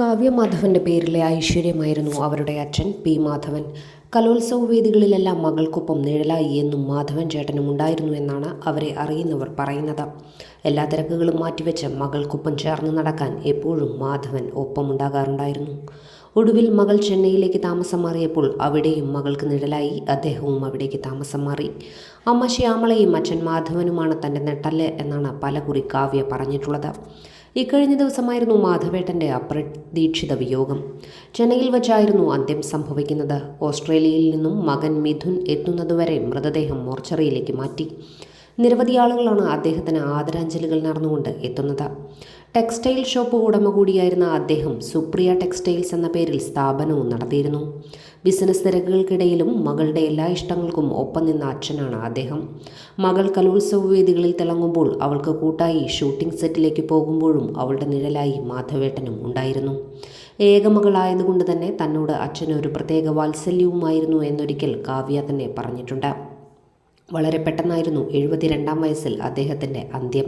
കാവ്യ മാധവന്റെ പേരിലെ ഐശ്വര്യമായിരുന്നു അവരുടെ അച്ഛൻ പി മാധവൻ. കലോത്സവ വേദികളിലെല്ലാം മകൾക്കൊപ്പം നിഴലായി എന്നും മാധവൻ ചേട്ടനും ഉണ്ടായിരുന്നു എന്നാണ് അവരെ അറിയുന്നവർ പറയുന്നത്. എല്ലാ തിരക്കുകളും മാറ്റിവെച്ച് മകൾക്കൊപ്പം ചേർന്ന് നടക്കാൻ എപ്പോഴും മാധവൻ ഒപ്പമുണ്ടാകാറുണ്ടായിരുന്നു. ഒടുവിൽ മകൾ ചെന്നൈയിലേക്ക് താമസം മാറിയപ്പോൾ അവിടെയും മകൾക്ക് നിഴലായി അദ്ദേഹവും അവിടേക്ക് താമസം മാറി. അമ്മ ശ്യാമളയും അച്ഛൻ മാധവനുമാണ് തന്റെ നെട്ടൽ എന്നാണ് പല കുറി കാവ്യ പറഞ്ഞിട്ടുള്ളത്. ഇക്കഴിഞ്ഞ ദിവസമായിരുന്നു മാധവേട്ടന്റെ അപ്രതീക്ഷിത വിയോഗം. ചെന്നൈയിൽ വച്ചായിരുന്നു അന്ത്യം സംഭവിക്കുന്നത്. ഓസ്ട്രേലിയയിൽ നിന്നും മകൻ മിഥുൻ എത്തുന്നതുവരെ മൃതദേഹം മോർച്ചറിയിലേക്ക് മാറ്റി. നിരവധി ആളുകളാണ് അദ്ദേഹത്തിന് ആദരാഞ്ജലികൾ നടന്നുകൊണ്ട് എത്തുന്നത്. ടെക്സ്റ്റൈൽ ഷോപ്പ് ഉടമ കൂടിയായിരുന്ന അദ്ദേഹം സുപ്രിയ ടെക്സ്റ്റൈൽസ് എന്ന പേരിൽ സ്ഥാപനവും നടത്തിയിരുന്നു. ബിസിനസ് തിരക്കുകൾക്കിടയിലും മകളുടെ എല്ലാ ഇഷ്ടങ്ങൾക്കും ഒപ്പം നിന്ന അച്ഛനാണ് അദ്ദേഹം. മകൾ കലോത്സവ വേദികളിൽ തിളങ്ങുമ്പോൾ അവൾക്ക് കൂട്ടായി ഷൂട്ടിംഗ് സെറ്റിലേക്ക് പോകുമ്പോഴും അവളുടെ നിഴലായി മാധവേട്ടനും ഉണ്ടായിരുന്നു. ഏകമകളായതുകൊണ്ട് തന്നെ തന്നോട് അച്ഛന് ഒരു പ്രത്യേക വാത്സല്യവുമായിരുന്നു എന്നൊരിക്കൽ കാവ്യ തന്നെ പറഞ്ഞിട്ടുണ്ട്. വളരെ പെട്ടെന്നായിരുന്നു എഴുപത്തിരണ്ടാം വയസ്സിൽ അദ്ദേഹത്തിന്റെ അന്ത്യം.